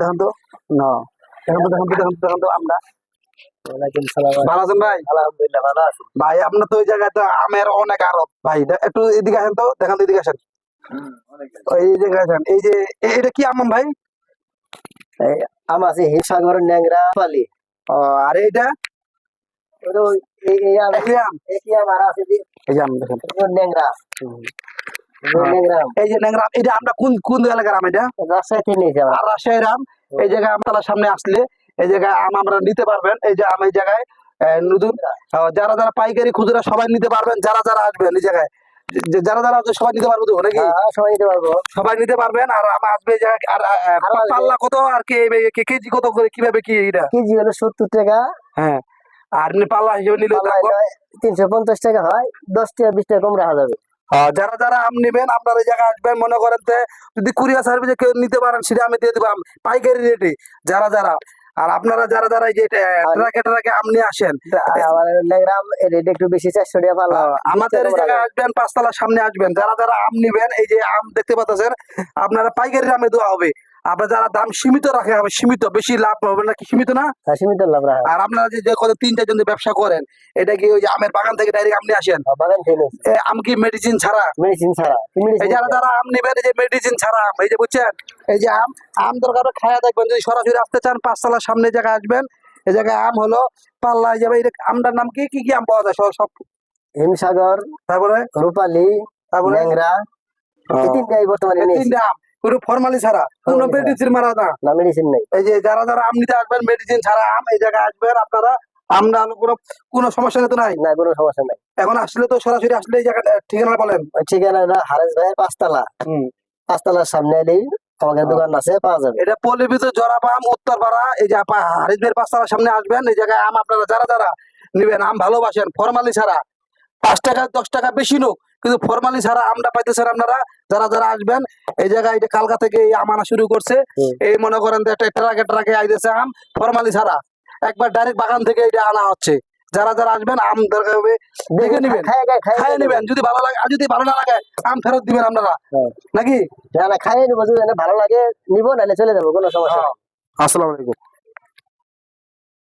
দেখেন তো? না। দেখেন তো দেখেন তো দেখেন তো আমরা। ভালো আছেন ভাই? আলহামদুলিল্লাহ ভালো আছি। ভাই আপনার তো ওই জায়গায় তো আমের অনেক আরত ভাই একটু এদিকে আসেন তো দেখেন তো এদিকে আসেন। এই জায়গায় আসেন। এই যে এটা কি আম ভাই? আম আছে হিমসাগর ন্যাংরা পালি ও, আর ওটা এই এই আম আর আছে এই আম দেখেন ন্যাংরা ওটা ন্যাংরা। আম। এই যে ন্যাংরা এটা আমরা কোন কোন এলাকার আম এটা? রাজশাহীর আম এই জায়গায় আমতলার সামনে আসলে এই জায়গায় আম আমরা নিতে পারবেন। এই যে আম এই জায়গায় নতুন যারা যারা পাইকারি খুচরা সবাই নিতে পারবেন যারা যারা আসবেন এই জায়গায়। যারা যারা আসবে সবাই নিতে পারব তো নাকি? হ্যাঁ, হ্যাঁ, সবাই নিতে পারব। সবাই নিতে পারবেন আর আম আসবে আর। পাল্লা কত আর কি কেজি কত করে কীভাবে কি এটা কেজি হলো সত্তর টাকা। হ্যাঁ আর এমনি পাল্লা হিসেবে নিলে তিনশো পঞ্চাশ টাকা হয় দশ টাকা বিশ টাকা কম রাখা যাবে। যারা যারা আম নেবেন আপনার এই জায়গায় আসবেন মনে করেন যে যদি কুরিয়ার সার্ভিসে কেউ নিতে পারেন সেটা আমি দিয়ে দেবো পাইকারি রেটে যারা যারা। আর আপনারা যারা যারা এই যে ট্রাকে ট্রাকে আম নিয়ে আসেন রেট একটু বেশি চারশো টাকা পাল্লা আমাদের এই জায়গায় আসবেন পাঁচতলার সামনে আসবেন। যারা যারা আম নেবেন এই যে আম দেখতে পাচ্ছেন আপনারা পাইকারি দামে দেওয়া হবে। আপনার যারা দাম সীমিত রাখা হবে সীমিত বেশি লাভ হবে না কি সীমিত না? হ্যাঁ, সীমিত লাভ রাখা। আর আপনারা যে কত তিন চারজন ব্যবসা করেন এটা কি ওই যে আমের বাগান থেকে ডাইরেক্ট আম নিয়ে আসেন বাগান থেকে আম কি মেডিসিন ছাড়া? মেডিসিন ছাড়া। এই যারা যারা আম নেবেন যে মেডিসিন ছাড়া আম এই যে বুঝছেন? এই যে আম আম দরকার খায়া দেখবেন যদি সরাসরি আসতে চান পাঁচতলার সামনে জায়গায় আসবেন। এই জায়গায় আম হলো পাল্লা যাবে আমটার নাম কি কি কি আম পাওয়া যায়? সব হিমসাগর তারপরে? রূপালী তারপরে? এই তিনটাই বর্তমানে তিনটা আম। পুরো ফরমালি ছাড়া কোনো মেডিসিন মারা না। না মেডিসিন নেই। এই যে যারা যারা আম নিতে আসবেন মেডিসিন ছাড়া আম এই জায়গায় আসবেন আপনারা আমরা কোনো কোনো সমস্যা তো নাই। না কোনো সমস্যা নাই। এখন আসলে তো সরাসরি আসলে এই জায়গাটা ঠিকানা বলেন। হারেস ভাইয়ের পাঁচতলা। পাঁচতলার সামনে এলেই আমাদের হ্যাঁ। দোকান আছে পাওয়া যাবে। এটা পল্লীবিদ্যুৎ জরাপ আম উত্তরপাড়া। এই যে আপা হারিসবের পাঁচতলার সামনে আসবেন এই জায়গায় আম আপনারা যারা যারা নিবেন আম ভালোবাসেন ফরমালি ছাড়া। পাঁচ টাকা দশ টাকা বেশি নোক। কিন্তু ফরমালি ছাড়া আমটা পাইতেছেন আপনারা যারা যারা আসবেন এই জায়গায় এটা কালকা থেকে এই আম আনা শুরু করছে। এই মনে করেন যে একটা ট্রাকে ট্রাকে আইতেছে আম ফরমালি ছাড়া। একবার ডাইরেক্ট বাগান থেকে এটা আনা হচ্ছে। যারা যারা আসবেন আম দরকার হবে দেখে নিবেন। খাইয়ে খাই খাইয়ে খাইয়ে নিবেন। যদি ভালো লাগে আর যদি ভালো না লাগে আম ফেরত দিবেন আপনারা। হ্যাঁ। নাকি? না খাইয়ে নিবো। যদি ভালো লাগে নিবো নাহলে চলে যাব কোনো সমস্যা নেই। আসসালামু আলাইকুম।